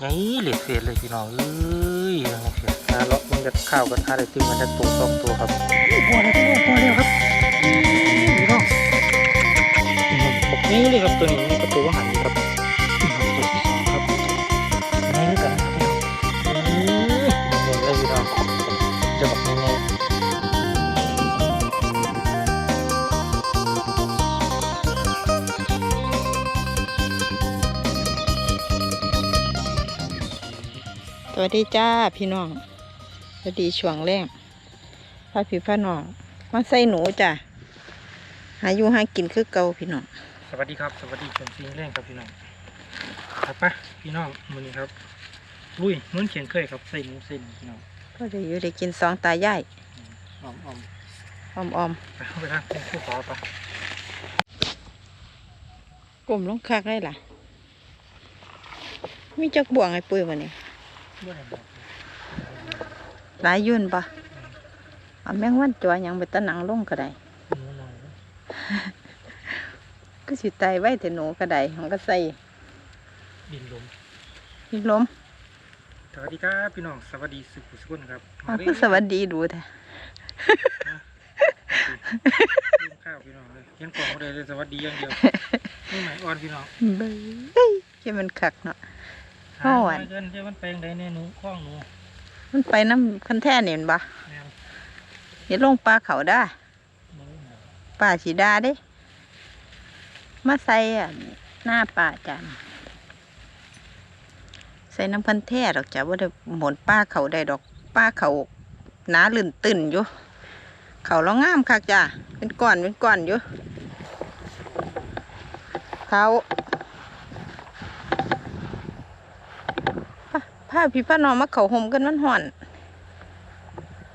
ไงเหลือเศษเลยพี่น้องเอ้ยยังไงเสียหาเลาะมันจะข้าวกันหาได้ตึงมันจะตัวสองตัวครับพอแล้วพี่น้องพอแล้วครับพี่น้องบอกนี้เลยครับตัวนี้นี่ก็ตัวว่าหันครับ วัสดีจ้าพี่น้องสวัสดีช่วงแรงพาพี่พาน้องมาใส่หนูจ้ะหาอยู่หากินคือเก่าพี่น้องสวัสดีครับ สวัสดีเป็นซีเร่งครับพี่น้องครับปะพี่น้องมือนี้ครับลุยนุ่นเขียนเคยครับใส่หมูเส้นพี่น้องก็ได้อยู่ได้กินสองตายายออมออมออมออมไปเข้าไปทางเป็นผู้ขอปะกลมลงคักได้ล่ะมีจักบ่วงไอ้ปุ้ยวันนี้เมื่อไหร่บอกหลายยุ่นปะเอาแมงวันจัวหยังไปตะหนังลงก็ได้หนูหน่อยก็สิตายไว้แต่หนูก็ได้มันก็ใส่ดินลมพี่ล้มสวัสดีครับพี่น้องสวัสดีสุขสุขคนครับเอาคือสวัสดีดูแท้กินข้าวพี่น้องเลยยังกล่องบ่ได้เลยสวัสดีอย่างเดียวนี่หมายอ่อนพี่น้องเบ้ยแค่มันคักเนาะ อ่อนเงินจ้มันแปลงใดในหนูคล้องหนูมันไปน้ำคันแท่นี่เห็นปะแนวเดี๋ยวลงปลาเขาได้หนูหนูป่าสีดาเด้มาใส่อะหน้าป่าจันใส่น้ำพันแท้ดอกจ้ะว่าได้หมนป้าเขาได้ดอกป้าเขาหนาลื่นตื่นอยู่ เขาเรางามคักจ้ะเป็นก้อนเป็นก้อนอยู่เขาพา ผ้าพี่ผ้านองมาเขาห่มกันมันห่อน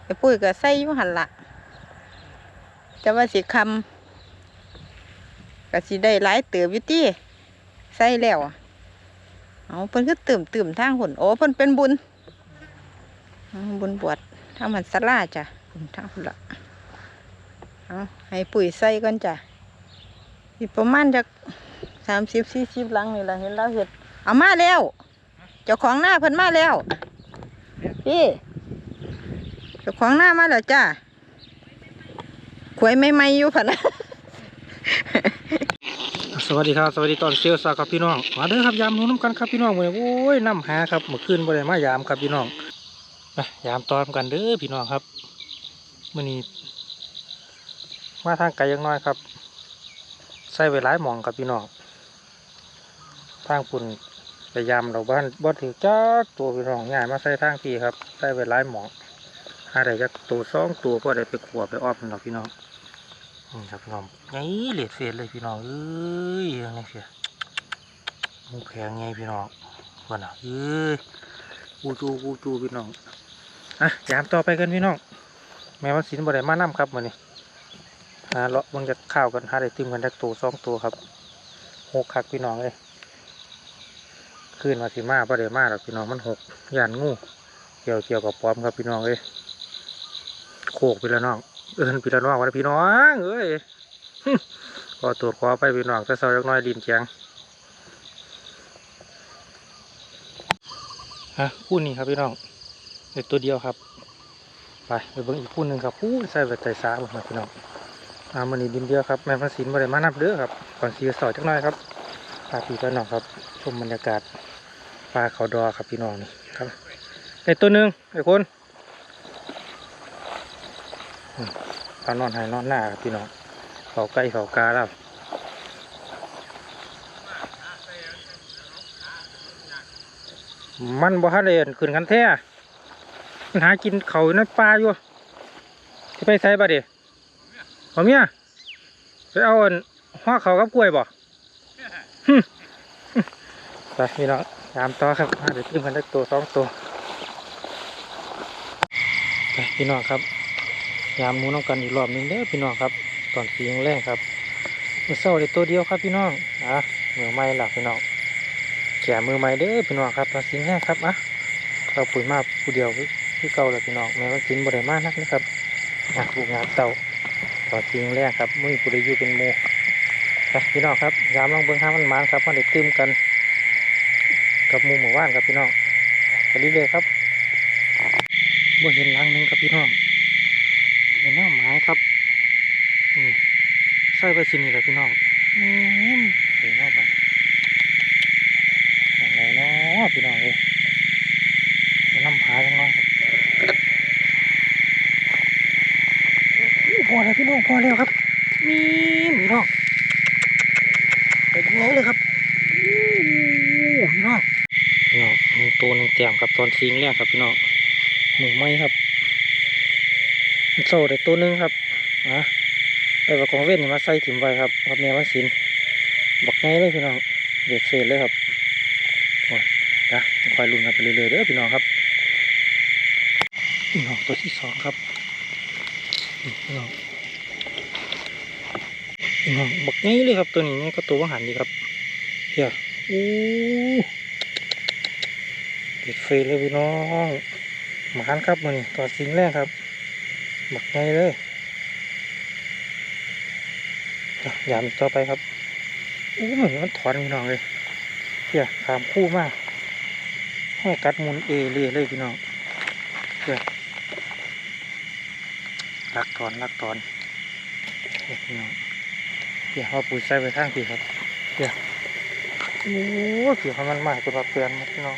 ไอ้ปุ้ยก็ใส่อยู่หันละจะว่าสิคำก็สิได้หลายเติบอยู่ตี้ใส่แล้วเอาเพิ่นก็ตื่มตื่มทางหุ่นโอ้เพิ่นเป็นบุญบุญบวชทางมันสลาจ้ะบุญทางหุ่นละเอาให้ปุ๋ยใส่ก่อนจ้ะอีกประมาณจากสามสิบสี่สิบลังนี่แหละเห็นแล้วเห็ดเอามาแล้ว จ้าของหน้าเพิ่นมาแล้ว พี่เจ้าของหน้ามาแล้วจ้าขวยไม่ไม่อยู่ผ่นะสวัสดีครับสวัสดีตอนเซลซาครับพี่น้องมาเด้อครับยามนู้น้ำกันครับพี่น้องมื้อโอ้ยน้ำหาครับเมื่อคืนบ่ได้มายามครับพี่น้องไปยามตอนกันเด้อพี่น้องครับมื้อนี้มาทางไกลยังน้อยครับใส่ไว้หลายหม่องครับพี่น้องทางปุ่น ไปยามเราบ้านบ่ถือจักตัวพี่น้องง่ายมาใส่ทางพี่ครับใส่ไว้หลายหมองหาได้จักตัวสองตัวก็ได้ไปขวบไปอ้อมนั่นหรอกพี่น้องนี่ครับพี่น้องไงเหลือเศษเลยพี่น้องเอ้ยยังไงเสียมูแพงไงพี่น้องวันน่ะเอ้ยกูจูกูจูพี่น้องอะยามต่อไปกันพี่น้อง แม่วันศิลป์บ่ได้มานํครับมื้อนี้หาเลาะมันจะข้าวกันหาได้ตึมกันจักตัวสองตัวครับหกคักพี่น้องเลย คืนมาสิมาบ่ได้มาหรอกพี่น้องมันหกย่านงูเกี่ยวเกี่ยวกับปอมครับพี่น้องเอ้ยโคกพี่ละน้องเอินพี่ละน้องวันพี่น้องเอ้ยขอตรวจขอไปพี่น้องแต่เศร้าจักน้อยดินแข็งฮะคู่นี้ครับพี่น้องเด็กตัวเดียวครับ ไปไปเบิ่งอีกคู่หนึ่งครับคู่ใส่แบบใจสาบมาพี่น้องอามันนี่ดินเดียวครับแม่พันศิลป์บ่ได้มานับเด้อครับก่อนสีสอจักน่อยครับพาพี่พี่น้องครับ ชมบรรยากาศ ปลาเขาดอครับพี่น้องนี่ครับไอ้ตัวหนึ่งไอ้คนปลานอนหายนอนหน้าครับพี่น้องเขาใกล้เขากาแล้วมันบ่ฮัดเลยขึ้นกันแท้มันหากินเขาในป่าอยู่จะไปใส่บ่เดี๋ยวเอาเมียไปเอาอันห่อเขากับกล้วยบ่หึไปพี่น้อง ยามต่อครับอ่าเดี๋ยวขึ้นกันได้ตัวสองตัวพี่น้องครับ ยามมูน้องกันอีกรอบนึงเด้อพี่น้องครับ ตอนสีแรงครับมือเศร้าได้ตัวเดียวครับพี่น้องอะมือไม้หลักพี่น้องแก่มือไม้เด้อพี่น้องครับตอนสีแห้งครับอะเราปุ๋ยมาผู้เดียวคือเก่าเลยพี่น้องแม้ว่ากินบ่ได้มากนักนะครับอยากปลูกงานเต่าตอนสีแรงครับมือผู้ใดอยู่เป็นหมูพี่น้องครับยามลองเบิ่งห้ามันมานครับมันได้ตื้มกัน กับหมูหมู่บ้านครับพี่น้องไปเรื่อยๆครับบ่เห็นหลังหนึงครับพี่น้องเห็นแนวไม้ครับนี่ใส่ไปสินี่แหละพี่น้องอืมเห็นแนวไปอะไรเนาะพี่น้องเลยไปน้ำหาจังน้อยครับอู้พอแล้วพี่น้องพอแล้วครับ มีพี่น้องไปยังไงเลยครับอู้พี่น้อง พี่น้องมี ตัวหนึงแต้มครับตอนซิงแรกครับพี่น้องหนูไม้ครับโซ่ได้ตัวหนึงครับอะไปประกองเว้นมาใส่ถิ่มไว้ครับกับแม่วันศิลบักไงเลยพี่น้องเด็ดเศษเลยครับโอ้ยนะคอยลุ้นกันไปเรื่อยๆเด้อพี่น้องครับพี่น้องตัวที่สองครับนี่พี่น้องพี่น้องบักไงเลยครับตัวนี้ก็ตัวว่างหันดีครับเฮียอู้ ปิดเฟยเลยพี่น้องหมานครับมันนี่ตัวสิงแรกครับหมักไงเลยอะยามต่อไปครับอู้เหมือนมันถอนพี่น้องเลยเฮียขามคู่มากให้กัดมุนเอเล่เลยพี่น้องเฮียลักถอนลักถอนเฮียพี่น้องเฮียเอาปุ๋ยใส่ไปข้างพี่ครับเฮียโอ้เกี่ยวให้มันมากจนมาเปลี่ยนพี่น้อง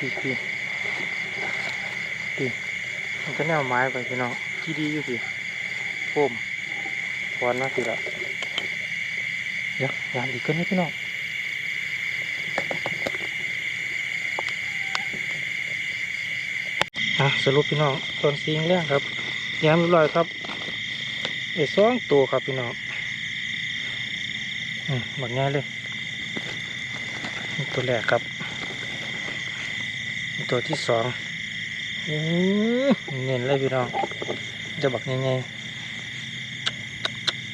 พี่พี่พี่มันก็แนวไม้ไปพี่น้องที่ดีอยู่พี่โฟมวันมาสิละเดี๋ยามอีกขึ้นให้พี่น้องอะสรุปพี่น้องตอนซีงแรกครับยามเรียบร้อยครับไอ้สองตัวครับพี่น้องอืมหมดง่ายเลย ตัวแรกครับ ตัวที่สองอื้อเน้นเลยพี่น้อง จะบักยังไง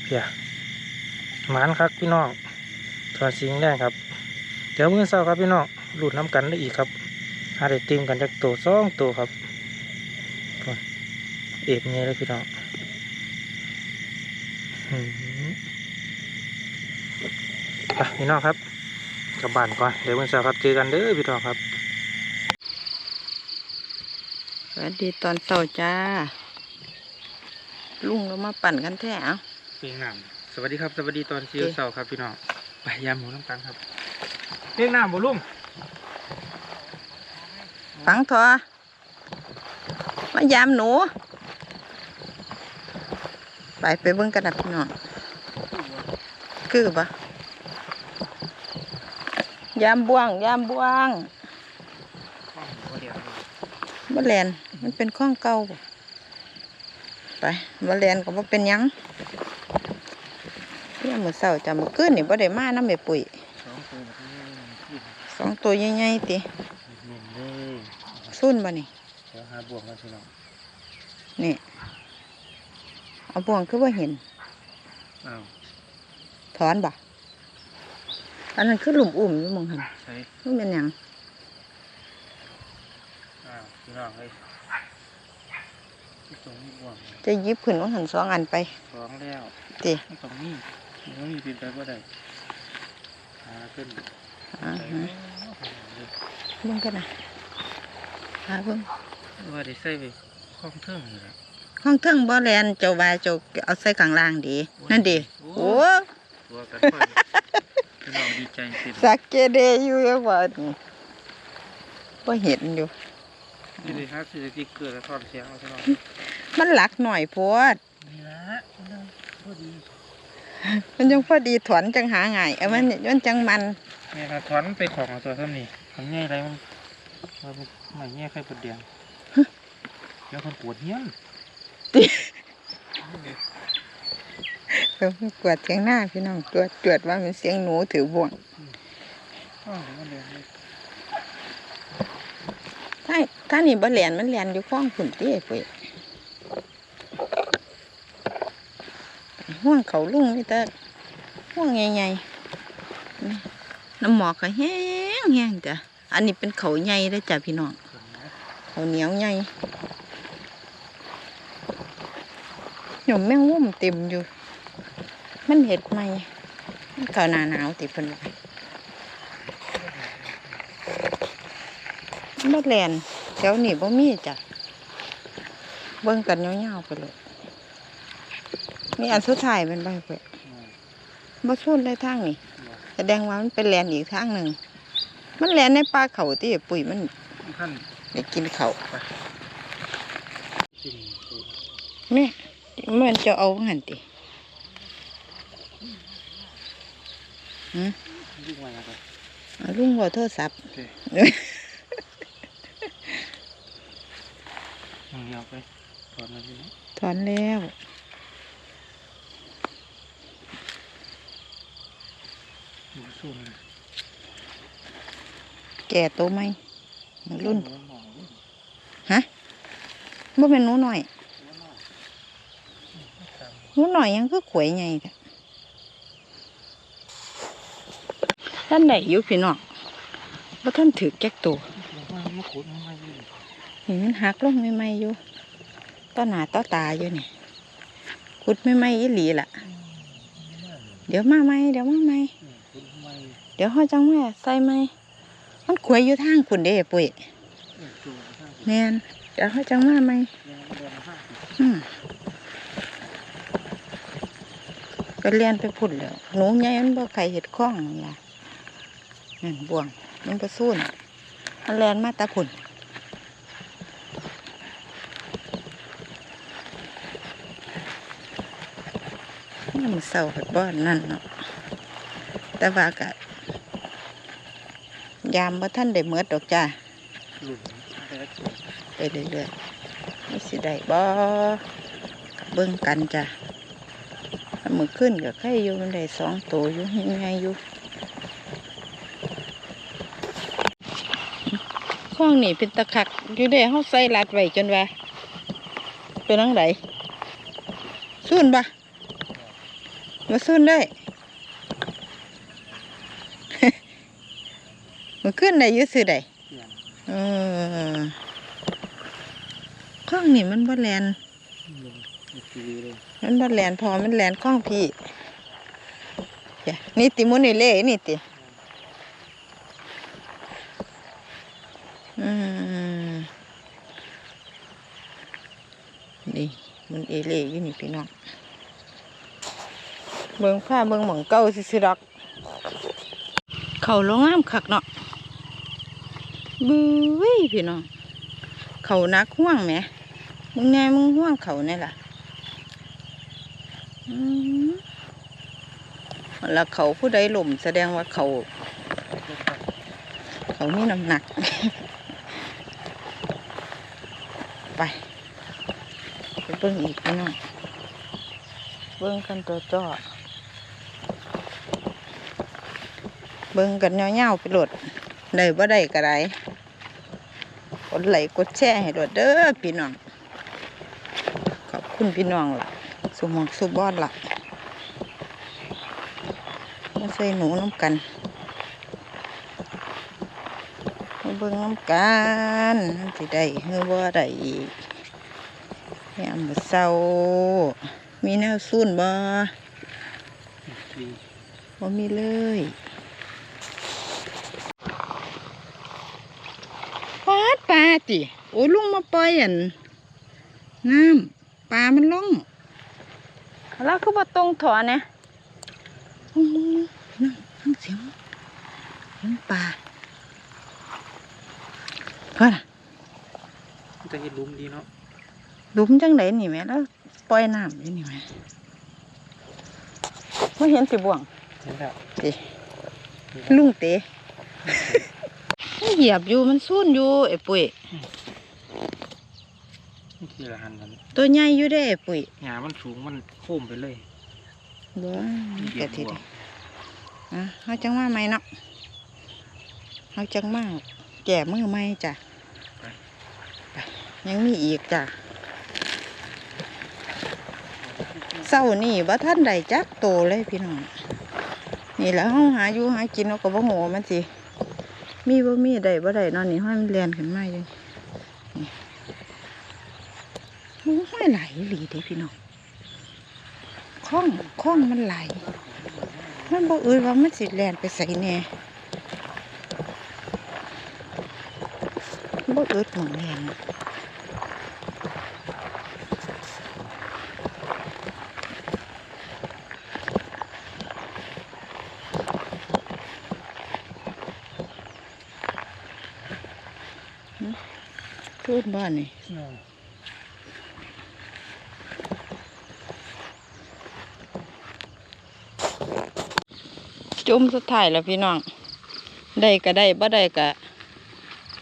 เพียหมานครับพี่น้องตอนสิงแรกครับ เดี๋ยวมื้อเช้าครับพี่น้องหลุดน้ำกันได้อีกครับหาได้ติมกันจากตัวสองตัวครับพุ่นเอกเงี้ยเลยพี่น้องอื้อหือไปพี่น้องครับกลับบ้านก่อนเดี๋ยวมื้อเช้าครับเจอกันเด้อพี่น้องครับ ส วัสดีตอนเช้าจ้า ลุงเรามาปั่นกันแท้เอาเพียงน้ำสวัสดีครับ สวัสดีตอนเช้าโอเคเสาร์ครับพี่น้องไปยามหมูน้ำกันครับเพียงน้ำบ่ลุงฟังเถอะมายามหนู ไปไปเบิ่งกันนะพี่น้องคือปะยามบ่วง ยามบ่วงมะแลน มันเป็นข้องเก่าบ่ไปมะแลนก็บ่เป็นหยังเพื่อมือเศร้าจะมาขึ้นนี่บ่ได้มาน้ำแม่ปุ๋ยสองตัวแบบนี้ขึ้นสองตัวใหญ่ๆติเน้นเลยสุ่นบ่นี่เดี๋ยวหาบวกกันพี่น้องนี่เอาบ่วงคือว่าเห็นอ้าวถอนบ่อันนั้นคือหลุมอุ่มอยู่หมองหันใช่มันเป็นหยังอ้าวพี่น้องเฮ้ยที่ ตรงนี้บวกจะหยิบขึ้นว่าหันสองอันไปสองแล้วติไม่ตรงนี้มันมีเป็นไปว่าได้หาขึ้นอ่าใส่ฮะเลยเบิ่งกันนะหาเบิ่งว่าได้ใส่ไปข้องเทิงนี่แหละห้องเทิงบ่แลนเจ้าว่าเจ้าเอาใส่ข้างล่างดี นั่นดีโอ้โอ้ตัวกันค่อยพี่น้องดีใจสิสักเกเดอยู่ยังว่านี่บ่เห็นอยู่ นี่เลยครับสิที่เกิดแล้วทอดเสียงเอาพี่น้องมันหลักหน่อยโพดนี่ละพี่น้องพอดีมันยังพอดีถอนจังหาง่ายเอามันมันจังมันนี่ครับถอนไปของเอาตัวเท่านี้ทำง่ายอะไรมันมันไม่แง่ใครปวดเดียงเดี๋ยวคนปวดเหี้ยนเออมันกวดเสียงหน้าพี่น้องตรวจตรวจว่ามันเสียงหนูถือบ่วง ถ้านี่บ่แหลนมันแหลนอยู่ข้องขุนเตี้ยปยห่วงเขาลุงนี่แต่ห่วงใหญ่ๆน้ำหมอกก็แห้งแห้งจ้ะอันนี้เป็นเขาใหญ่ได้จ้ะพี่น้องเขาเหนียวใหญ่หนุ่มแม่งวุ่มเต็มอยู่ มันเห็ดไหมมันก็หนาหนาวติพันไว้บัดแลน แถวนี้บ่มีจ้ะ เบิ่งกันยาวๆไปเลยนี่อันสุดท้ายเป็นบ่เพิ่นบ่ชนเลยทางนี้แสดงว่ามันเป็นแลนอีกทางหนึงมันแลนในป่าเขาที่ปุ๋ยมันท่านได้กินเขาสิ่งแม่มันจะเอาหันติหืมยิ่งมาครับเอาลุงบ่โทรศัพท์ โอเคเอาเอาไปถอนมาทีนี้ถอนแล้วหมูสุ่มแก่โตไหมรุ่น ฮะบ่เป็นหนูหน่อยหนูหน่อยยังก็ขวยใหญ่ค่ะท่านไหนอยู่พี่น้องบ่ท่านถือแก๊กตัวมาขุดมาอยู่ นี่มันหักลงใหม่ๆอยู่ต้อหนาต้อตาอยู่นี่ขุดใหม่ๆอีหลีล่ะ เดี๋ยวมาใหม่เดี๋ยวมาใหม่ขุดไม่เดี๋ยวเฮาจังแม่ใส่ใหม่มันขวยอยู่ทางคุณเด้ปุ้ยแม่นเดี๋ยวเฮาจังมาใหม่ยังเดินห้างอืมก็เรียนไปพุ่นแล้วหนูใหญ่มันบ่ใครเห็ดข้องนั่ล่ะนั่นบ่วงมันก็สู้นมันแลนมาตาพุ่น นี่มันเศร้ากับบ้านนั่นเนาะแต่ว่ากะยามบ่าท่านได้เมือดอกจ้าไปเรื่อยๆนี่สิได้บ่ก็เบิ่งกันจ้ะถ้ามือขึ้นก็ใครอยู่มันได้สองตัวอยู่ยังไงอยู่ข้องนี่เป็นตะขักอยู่ได้เฮาใส่รัดไว้จนว่าเป็นจังไดซุ่นบ่ มาซุ่นได้มือขึ้นได้อยื้อซื้อได้เสียงเออข้องนี่มันบ่แลนลงมีทีวีเลยมันบ่แลนพอมันแลนข้องพี่อย่านี่ติมุนี่เล่นี่ติอืมนี่มันเอเล่อยู่นี่พี่น้อง เบิ่งผ้าเบิ่งหมองเก่าซื่อดอก เขาลงงามคักเนาะบื้อพี่น้อง เขานักห่วงไหม มึงไงมึงห่วงเขาเนี่ยล่ะแล้วเขาผู้ใดหล่มแสดงว่าเขา เขามีน้ำหนัก ไปไปเบิ่งอีกพี่น้องเบิ่งกันตัวจ่อ เบิ่งกันเงาๆไปโหลดได้บ่ได้ก็ได้กดไลค์กดแชร์ให้ด้วยเด้อพี่น้อง ขอบคุณพี่น้องล่ะสุหมอกสุบอนล่ะมาใส่หนูน้ำกันมาเบิ่งน้ำกันมันสิได้เฮือบ่ได้อีกยามมื้อเช้ามีแนวซุ่นบ่ทีบ่มีเลยปาดปลา ติโอ้ลุงมาปล่อยอันน้ำปลามันล่องแล้วคือบ่ตรงถอนนะลุงลุงลุงนั่งฟังเสียงเสียงปลาเพื่อนมันจะเห็นลุมดีเนาะหลุมจังไดนี่แหม่แล้วปล่อยน้ำอยู่นี่แหม่ไม่เห็นสิบ่วงเห็นแล้วติลุงเตะมัน เหยียบอยู่มันซุ่นอยู่ไอ้ปุ๋ยนี่ทีละหันมันตัวใหญ่อยู่ได้ไอ้ปุ๋ยหญ้ามันสูงมันโค้มไปเลยบ่มันเหยีก็ยบทีหัวเดียวอะเฮาจังมาใหม่เนาะเฮาจังมาแก่มือใหม่จ้ะไปยังมีอีกจ้ะเศร้านี่บ่ท่านใดจักโตเลยพี่น้องนี่แหล้วเฮาหาอยู่หากินเราก็บ่โง่มันสิ มีบ่มีได้บ่ได้นอนนี่ห้อยมันแล่นขึ้นมาอยู่นี่โอ้ห้อยไหลหลีเด้พี่น้องคล้องคล้องมันไหล มันบอกอื่นว่ามันสิแลนไปใส่แหน่บ่อื่นหมองแรง พูดบ้านนี่จุ่มสุดท้ายแล้วพี่น้อง ได้ก็ได้บ่ได้ก็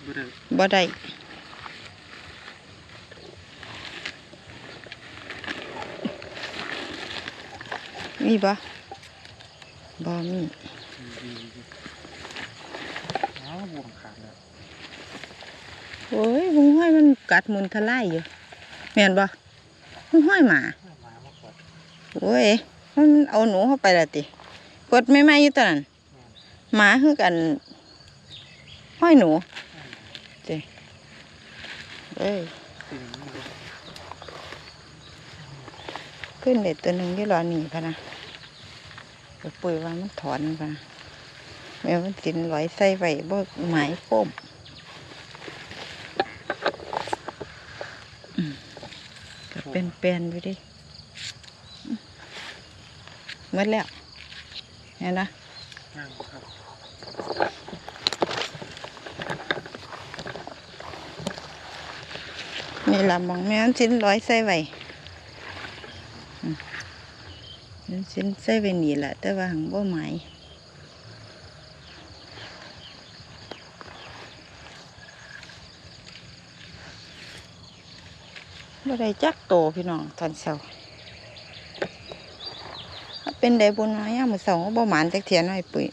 บ่ได้บ่ได้มีบ่บ่มี อ้าวบวมขาดแล้ว โอ้ยหุงห้อยมัน กัดมุนทลายอยู่แม่นบ่ห้อยหมาโอ้ยมันเอาหนูเข้าไปละติกดไม่ไม่อยู่ตอนนั้นหมาคือกัน ห้อยหนูเจ้เอ้ยขึ้นเด็ดตัวหนึ่งที่รอหนีพะนะไปปุ๋ยว่ามันถอนพะนะแม่มันสินลอยใส่ไว้บ่หมายโป้มอืมก็ เป็นแปลนไปดิอืมหมดแล้วเห็นนะนี่ละมองแม่มันสินลอยใส่ไว้อืมมันสินใส่ไว้นี่แหละแต่ว่าหังบ่หมาย บ่ได้จักโตพี่น้องตอนเช้าถ้าเป็นได้บุญน้อยยามมื้อเช้าก็บ่หมานจักเทียน้อยปุ๋ย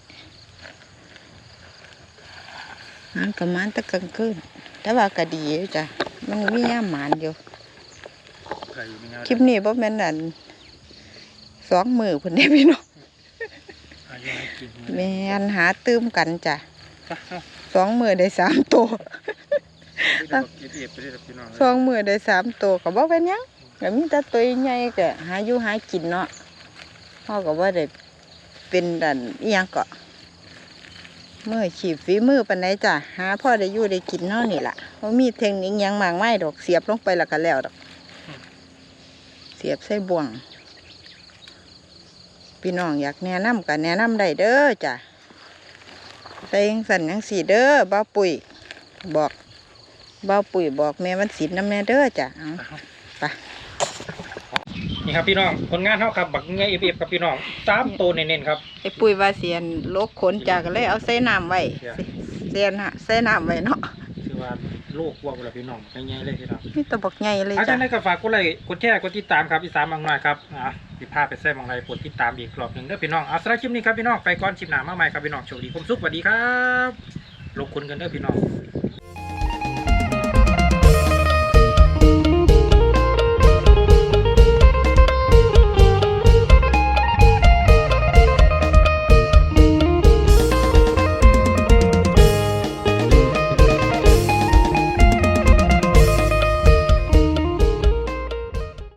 หานก็หมานแต่กลางคืนแต่ว่าก็ดีอยู่จ้ะมันมียามหมานอยู่ไก่มีแนวคลิปนี้บ่แม่นอันสองมือเพิ่นได้พี่น้องอายุให้กินแม่นหาตื้มกันจ้ะไปเอาสองมือได้สามตัว ไปดูบอกเก็บเอฟไปได้พี่น้องเลยสองมือได้สามตัวก็บ่เป็นหยังก็มีแต่ตัวใหญ่ก็หาอยู่หากินเนาะเฮาก็บ่ได้เป็นดันอีหยังก็มือขีบฝีมือปานใดจ้ะหาพ่อได้อยู่ได้กินเนาะนี่ล่ะบ่มีเทคนิคหยังมากมายดอกเสียบลงไปแล้วก็แล้วดอก เสียบใส่บ่วง พี่น้องอยากแนะนำก็แนะนำได้เด้อจ้ะใส่จั่งสันจังสีเด้อบ้าวปุ๋ยบอก บ้าวปุ๋ยบอกแม่วันศิลป์น้ำแน่เด้อจ้ะเอาไปนี่ครับพี่น้องผลงานเท่าครับบักเงยเอฟเอฟครับพี่น้องสามตัวเน้นๆครับไอ้ปุ๋ยว่าเสียนโลกขนจากก็เลยเอาใส่น้ำไว้เสียเสียนฮะใส่น้ำไว้เนาะคือว่าลูกวัวกับพี่น้องง่ายๆเลยพี่น้องนี่ตัวบอกใหญ่เลยอาจาจ้ะรย์ได้ก็ฝากกดไลค์กดแชร์กดติดตามครับอีสานบางหน่อยครับอะสิพาไปแซ่บบางไรกดติดตามอีกรอบหนึ่งเด้อพี่น้องเอาสำหรับคลิปนี้ครับพี่น้องไปก่อนคลิปหน้ามากมายครับพี่น้องโชคดีความสุขสวัสดีครับลงคุณกันเด้อพี่น้อง